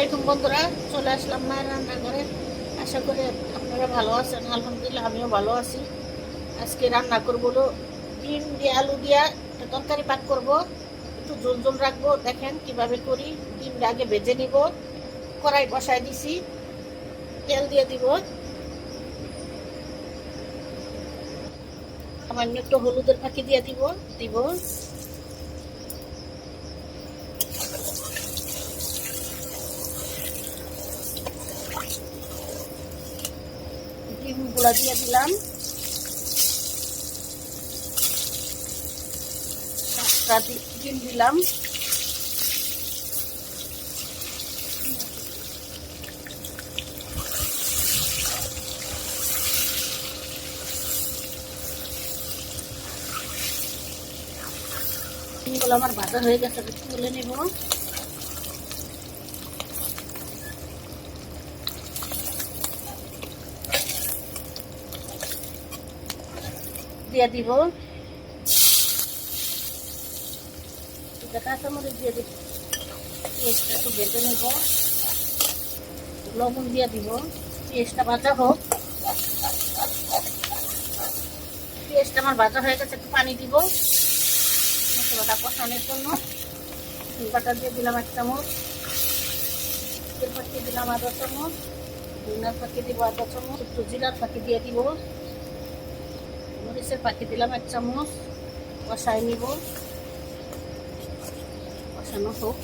আলাইকুম বন্ধুরা, চলে আসলাম মায়ের রান্নাঘরে। আশা করি আপনারা ভালো আছেন, আলহামদুলিল্লাহ আমিও ভালো আছি। আজকে রান্না করব ডিম দিয়ে আলু দিয়া তরকারি পাক করব। একটু ঝোল ঝোল রাখব, দেখেন কীভাবে করি। ডিমটা আগে ভেজে নিব, কড়াই বসায় দিছি, তেল দিয়ে দিব। সামান্য একটু হলুদের ফাঁকি দিয়ে দিব দিব। ডিমগুলা দিয়ে দিলাম সাতটা দি- ডিম দিলাম ডিমগুলো আমার ভাজা হয়ে গেছে আমি তুলে নেব দিয়ে দিব। কাঁচামরিচ দিয়ে দিব। পেঁয়াজটা একটু বেটে নেব। লবণ দিয়ে দিব। পেঁয়াজটা ভাজা হোক। পেঁয়াজটা আমার ভাজা হয়ে গেছে, একটু পানি দিব। মশলাটা কষানোর জন্য। বাটা দিয়ে দিলাম এক চামচ। তেল পাখি দিলাম আধা চামচ। দিব আধা চামচ। একটু জিরার পাখি দিয়ে দিব। মরিচের পাখি দিলাম এক চামচ কষাই নিব কষানো হোক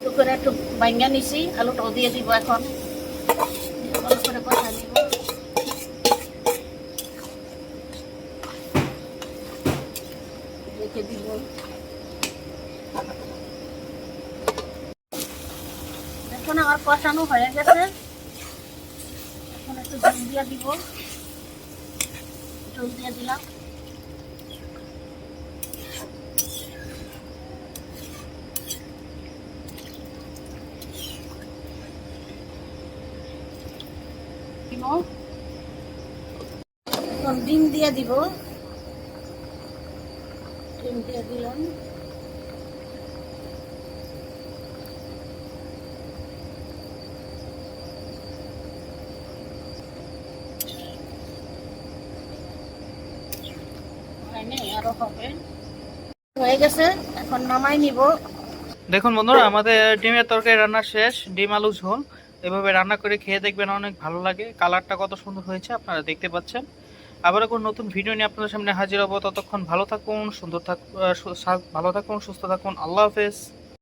করে একটু বাইঙ্গা নিছি আলুটাও দিয়ে দিব এখন ভালো করে কষাই নিব রেখে দিব এখন আমার কষানো হয়ে গেছে এখন একটু জল দিয়ে দিব জল দিয়ে দিলাম। ডিম দিয়ে দিব। ডিম দিয়ে দিলাম। দেখুন বন্ধুরা, আমাদের ডিমের তরকারি রান্না শেষ, ডিম আলু ঝোল। এভাবে রান্না করে খেয়ে দেখবেন অনেক ভালো লাগে। কালারটা কত সুন্দর হয়েছে, আপনারা দেখতে পাচ্ছেন। আবার কোন নতুন ভিডিও নিয়ে আপনাদের সামনে হাজির হব। ততক্ষণ ভালো থাকুন, সুন্দর থাকুন ভালো থাকুন, সুস্থ থাকুন। আল্লাহ হাফেজ।